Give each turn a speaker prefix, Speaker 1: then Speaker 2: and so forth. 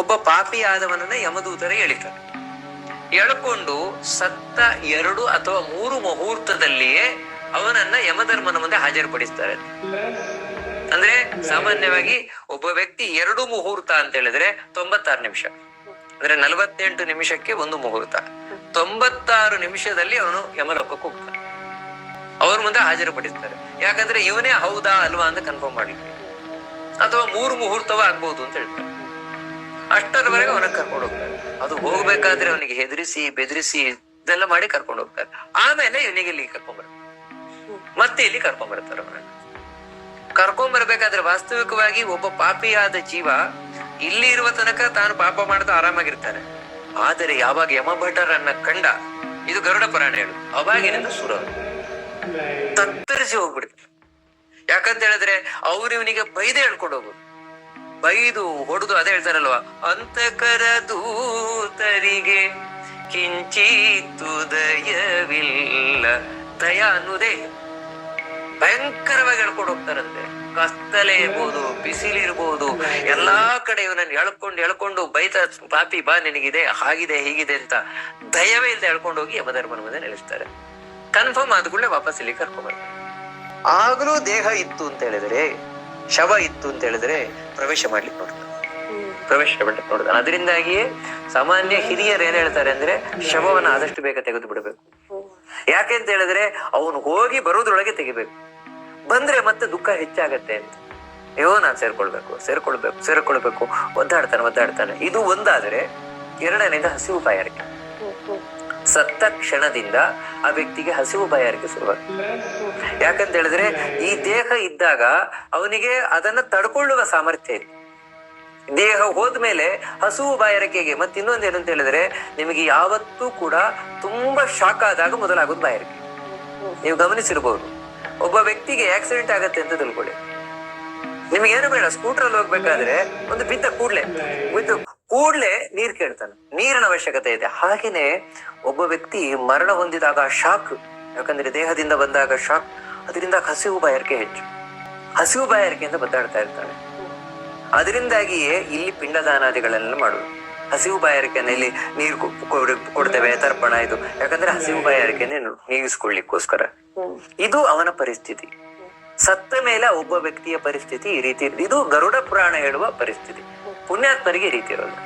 Speaker 1: ಒಬ್ಬ ಪಾಪಿ ಆದವನನ್ನ ಯಮದೂತರ ಎಳಿತಾರೆ ಎಳ್ಕೊಂಡು ಸತ್ತ ಎರಡು ಅಥವಾ ಮೂರು ಮುಹೂರ್ತದಲ್ಲಿಯೇ ಅವನನ್ನ ಯಮಧರ್ಮನ ಮುಂದೆ ಹಾಜರುಪಡಿಸ್ತಾರೆ. ಅಂದ್ರೆ ಸಾಮಾನ್ಯವಾಗಿ ಒಬ್ಬ ವ್ಯಕ್ತಿ ಎರಡು ಮುಹೂರ್ತ ಅಂತ ಹೇಳಿದ್ರೆ ತೊಂಬತ್ತಾರು ನಿಮಿಷ. ಅಂದ್ರೆ ನಲವತ್ತೆಂಟು ನಿಮಿಷಕ್ಕೆ ಒಂದು ಮುಹೂರ್ತ. ತೊಂಬತ್ತಾರು ನಿಮಿಷದಲ್ಲಿ ಅವನು ಯಮಲೋಕಕ್ಕೆ ಹೋಗ್ತಾನೆ. ಅವ್ರ ಮುಂದೆ ಹಾಜರುಪಡಿಸ್ತಾರೆ. ಯಾಕಂದ್ರೆ ಇವನೇ ಹೌದಾ ಅಲ್ವಾ ಅಂತ ಕನ್ಫರ್ಮ್ ಮಾಡಿ ಅಥವಾ ಮೂರು ಮುಹೂರ್ತವ ಆಗ್ಬಹುದು ಅಂತ ಹೇಳ್ತಾರೆ. ಅಷ್ಟರವರೆಗೆ ಅವನ ಕರ್ಕೊಂಡು ಹೋಗ್ತಾರೆ ಅದು ಹೋಗ್ಬೇಕಾದ್ರೆ ಅವನಿಗೆ ಹೆದರಿಸಿ, ಬೆದರಿಸಿ ಇದೆಲ್ಲ ಮಾಡಿ ಕರ್ಕೊಂಡು ಹೋಗ್ತಾರೆ ಆಮೇಲೆ ಇವನಿಗೆ ಇಲ್ಲಿ ಕರ್ಕೊಂಡ್ ಮತ್ತೆ ಇಲ್ಲಿ ಕರ್ಕೊಂಡ್ ಬರ್ತಾರೆ ಅವನನ್ನ. ಕರ್ಕೊಂಡ್ ಬರ್ಬೇಕಾದ್ರೆ ವಾಸ್ತವಿಕವಾಗಿ ಒಬ್ಬ ಪಾಪಿಯಾದ ಜೀವ ಇಲ್ಲಿ ಇರುವ ತನಕ ತಾನು ಪಾಪ ಮಾಡ್ತಾ ಆರಾಮಾಗಿರ್ತಾನೆ. ಆದರೆ ಯಾವಾಗ ಯಮಭಟರನ್ನ ಕಂಡ, ಇದು ಗರುಡ ಪುರಾಣ ಹೇಳು. ಅವಾಗಿನಿಂದ ಸುರ ತತ್ತರಿಸಿ ಹೋಗ್ಬಿಡ್ತಾರೆ ಯಾಕಂತ ಹೇಳಿದ್ರೆ ಅವ್ರು ಇವನಿಗೆ ಬೈದೆ ಹೇಳ್ಕೊಂಡು ಹೋಗುದು. ಬೈದು ಹೊಡೆದು ಅದೇ ಹೇಳ್ತಾರಲ್ವಾ? ಅಂತಕರ ದೂತರಿಗೆ ಕಿಂಚಿತ್ತು ದಯವಿಲ್ಲ. ದಯ ಅನ್ನುವುದೇ. ಭಯಂಕರವಾಗಿ ಎಳ್ಕೊಂಡು ಹೋಗ್ತಾರಂತೆ. ಕತ್ತಲೆ ಇರ್ಬೋದು ಬಿಸಿಲಿರ್ಬೋದು ಎಲ್ಲಾ ಕಡೆ ಇವನನ್ನು ಎಳ್ಕೊಂಡು ಎಳ್ಕೊಂಡು ಬೈತ ಪಾಪಿ, ಬಾ, ನಿನಗಿದೆ, ಹಾಗಿದೆ, ಹೀಗಿದೆ ಅಂತ ದಯವೇ ಇಲ್ಲದೆ ಎಳ್ಕೊಂಡು ಹೋಗಿ ಯಮಧರ್ಮನ ಮುಂದೆ ನಿಲ್ಲಿಸ್ತಾರೆ ಕನ್ಫರ್ಮ್ ಆದ್ಕೊಳ್ಳೆ ವಾಪಸ್ ಇಲ್ಲಿ ಕರ್ಕೊಂಡ್ಬರ್ತಾರೆ ಆಗ್ಲೂ ದೇಹ ಇತ್ತು ಅಂತ ಹೇಳಿದ್ರೆ ಶವ ಇತ್ತು ಅಂತ ಹೇಳಿದ್ರೆ ಪ್ರವೇಶ ಮಾಡ್ಲಿಕ್ಕೆ ನೋಡ್ತಾನೆ ಪ್ರವೇಶ ಮಾಡ್ಲಿಕ್ಕೆ ನೋಡ್ತಾನೆ ಅದರಿಂದಾಗಿಯೇ ಸಾಮಾನ್ಯ ಹಿರಿಯರು ಏನ್ ಹೇಳ್ತಾರೆ ಅಂದ್ರೆ ಶವವನ್ನ ಆದಷ್ಟು ಬೇಗ ತೆಗೆದು ಬಿಡಬೇಕು. ಯಾಕೆ ಅಂತ ಹೇಳಿದ್ರೆ ಅವನು ಹೋಗಿ ಬರೋದ್ರೊಳಗೆ ತೆಗಿಬೇಕು. ಬಂದ್ರೆ ಮತ್ತೆ ದುಃಖ ಹೆಚ್ಚಾಗತ್ತೆ ಅಂತ. ಅಯ್ಯೋ ನಾನು ಸೇರ್ಕೊಳ್ಬೇಕು ಸೇರ್ಕೊಳ್ಬೇಕು ಸೇರ್ಕೊಳ್ಬೇಕು ಒದ್ದಾಡ್ತಾನೆ ಒದ್ದಾಡ್ತಾನೆ. ಇದು ಒಂದಾದ್ರೆ ಎರಡನೇದ ಹಸಿವು ಬಾಯಾರಿಕೆ ಸತ್ತ ಕ್ಷಣದಿಂದ ಆ ವ್ಯಕ್ತಿಗೆ ಹಸಿವು ಬಾಯಾರಿಕೆ ಶುರುವಾಗ್ತದೆ ಯಾಕಂತ ಹೇಳಿದ್ರೆ ಈ ದೇಹ ಇದ್ದಾಗ ಅವನಿಗೆ ಅದನ್ನ ತಡ್ಕೊಳ್ಳುವ ಸಾಮರ್ಥ್ಯ ಇದೆ. ದೇಹ ಹೋದ್ಮೇಲೆ ಹಸುವು ಬಾಯಾರಿಕೆಗೆ ಮತ್ತೆ ಇನ್ನೊಂದು ಏನಂತ ಹೇಳಿದ್ರೆ ನಿಮಗೆ ಯಾವತ್ತೂ ಕೂಡ ತುಂಬಾ ಶಾಕ್ ಆದಾಗ ಮೊದಲಾಗೋದು ಬಾಯಾರಿಕೆ. ನೀವು ಗಮನಿಸಿರ್ಬೋದು. ಒಬ್ಬ ವ್ಯಕ್ತಿಗೆ ಆಕ್ಸಿಡೆಂಟ್ ಆಗತ್ತೆ ಅಂತ ತಿಳ್ಕೊಳ್ಳಿ. ನಿಮ್ಗೆ ಏನು ಬೇಡ ಸ್ಕೂಟರ್ ಅಲ್ಲಿ ಹೋಗ್ಬೇಕಾದ್ರೆ ಒಂದು ಬಿದ್ದ ಕೂಡ್ಲೆ, ಬಿದ್ದು ಕೂಡ್ಲೆ ನೀರ್ ಕೇಳ್ತಾನೆ. ನೀರಿನ ಅವಶ್ಯಕತೆ ಇದೆ. ಹಾಗೇನೆ ಒಬ್ಬ ವ್ಯಕ್ತಿ ಮರಣ ಹೊಂದಿದಾಗ ಶಾಕ್ ಯಾಕಂದ್ರೆ ದೇಹದಿಂದ ಬಂದಾಗ ಶಾಕ್ ಅದರಿಂದ ಹಸಿವು ಬಾಯಾರಿಕೆ ಹೆಚ್ಚು. ಹಸಿವು ಬಾಯಾರಿಕೆಯಿಂದ ಬದ್ದಾಡ್ತಾ ಇರ್ತಾನೆ ಅದರಿಂದಾಗಿಯೇ ಇಲ್ಲಿ ಪಿಂಡದಾನಾದಿಗಳನ್ನೆಲ್ಲ ಮಾಡುದು. ಹಸಿವು ಬಾಯಾರಿಕೆಯನ್ನು ಇಲ್ಲಿ ನೀರು ಕೊಡ್ತೇವೆ ತರ್ಪಣ ಇದು. ಯಾಕಂದ್ರೆ ಹಸಿವು ಬಾಯಾರಿಕೆಯನ್ನು ನೀಗಿಸ್ಕೊಳ್ಳಿಕ್ಕೋಸ್ಕರ. ಇದು ಅವನ ಪರಿಸ್ಥಿತಿ. ಸತ್ತ ಮೇಲೆ ಒಬ್ಬ ವ್ಯಕ್ತಿಯ ಪರಿಸ್ಥಿತಿ ಈ ರೀತಿ. ಇದು ಗರುಡ ಪುರಾಣ ಹೇಳುವ ಪರಿಸ್ಥಿತಿ ಪುಣ್ಯಾತ್ಮರಿಗೆ ಈ ರೀತಿ ಇರೋದು